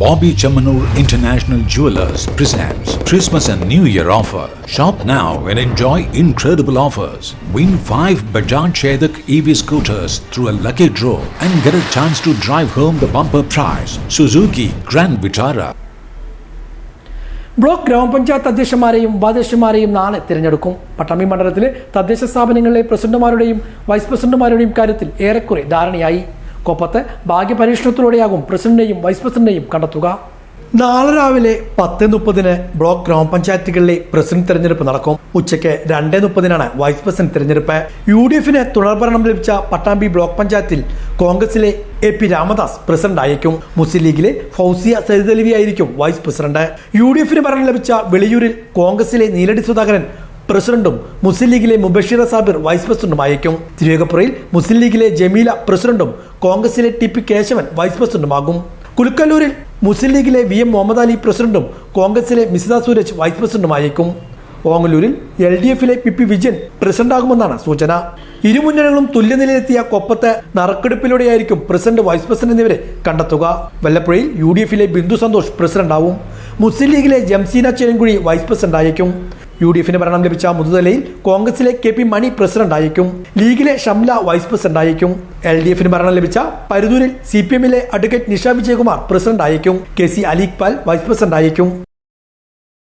Bobby Chamanur International Jewelers presents Christmas and New Year offer. Shop now and enjoy incredible offers. Win 5 Bajaj Chetak EV scooters through a lucky draw and get a chance to drive home the bumper prize Suzuki Grand Vitara. Block ഗ്രാമപഞ്ചായത്ത് അധ്യക്ഷന്മാരെയും ഉപാധ്യക്ഷന്മാരെയും നാളെ തിരഞ്ഞെടുക്കും പട്ടാമ്പി മണ്ഡലത്തിലെ തദ്ദേശ സ്ഥാപനങ്ങളിലെ പ്രസിഡന്റുമാരുടെയും vice പ്രസിഡന്റുമാരുടെയും കാര്യത്തിൽ ഏറെക്കുറെ ധാരണയായി കൊപ്പത്ത് ഭാഗ്യപരീക്ഷണത്തിലൂടെയാകും പ്രസിഡന്റിനെയും വൈസ് പ്രസിഡന്റിനെയും കണ്ടെത്തുക. നാളെ രാവിലെ പത്ത് മുപ്പതിന് ബ്ലോക്ക് ഗ്രാമപഞ്ചായത്തുകളിലെ പ്രസിഡന്റ് തെരഞ്ഞെടുപ്പ് നടക്കും. ഉച്ചയ്ക്ക് രണ്ട് മുപ്പതിനാണ് വൈസ് പ്രസിഡന്റ് തെരഞ്ഞെടുപ്പ്. യു ഡി എഫിന് തുടർഭരണം ലഭിച്ച പട്ടാമ്പി ബ്ലോക്ക് പഞ്ചായത്തിൽ കോൺഗ്രസിലെ എ പി രാമദാസ് പ്രസിഡന്റ് ആയിരിക്കും മുസ്ലിം ലീഗിലെ ഫൗസിയ സരിതലവി ആയിരിക്കും വൈസ് പ്രസിഡന്റ്. യു ഡി എഫിന് ഭരണം ലഭിച്ച വെളിയൂരിൽ കോൺഗ്രസിലെ നീലടി സുധാകരൻ പ്രസിഡന്റും മുസ്ലിം ലീഗിലെ മുബഷീർ സാബിർ വൈസ് പ്രസിഡന്റും ആയിരിക്കും തിരുവേഗപ്പുറയിൽ മുസ്ലിം ലീഗിലെ ജമീല പ്രസിഡന്റും കോൺഗ്രസിലെ ടി പി കേശവൻ വൈസ് പ്രസിഡന്റുമാകും. കുലുക്കല്ലൂരിൽ മുസ്ലിം ലീഗിലെ വി എം മുഹമ്മദ് അലി പ്രസിഡന്റും കോൺഗ്രസിലെ മിസിത സൂരജ് വൈസ് പ്രസിഡന്റുമായേക്കും ഓങ്ങല്ലൂരിൽ എൽ ഡി എഫിലെ പി പി വിജയൻ പ്രസിഡന്റാകുമെന്നാണ് സൂചന. ഇരുമുന്നണികളും തുല്യനിലയിലെത്തിയ കൊപ്പത്ത് നറുക്കെടുപ്പിലൂടെയായിരിക്കും പ്രസിഡന്റ് വൈസ് പ്രസിഡന്റ് എന്നിവരെ കണ്ടെത്തുക. വല്ലപ്പുഴയിൽ യു ഡി എഫിലെ ബിന്ദു സന്തോഷ് പ്രസിഡന്റാവും. മുസ്ലിം ലീഗിലെ ജംസീന ചേരൻകുഴി വൈസ് പ്രസിഡന്റായിരിക്കും യു ഡി എഫിന് ഭരണം ലഭിച്ച മുതുതലയിൽ കോൺഗ്രസിലെ കെ പി മണി പ്രസിഡന്റ് ആയിരിക്കും ലീഗിലെ ഷംല വൈസ് പ്രസിഡന്റ് ആയിരിക്കും എൽ ഡി എഫിന് ഭരണം ലഭിച്ച പരുതൂരിൽ സി പി എമ്മിലെ അഡ്വക്കേറ്റ് നിഷ വിജയകുമാർ പ്രസിഡന്റ് ആയിരിക്കും കെ സി അലീഖ് പാൽ വൈസ് പ്രസിഡന്റ് ആയിരിക്കും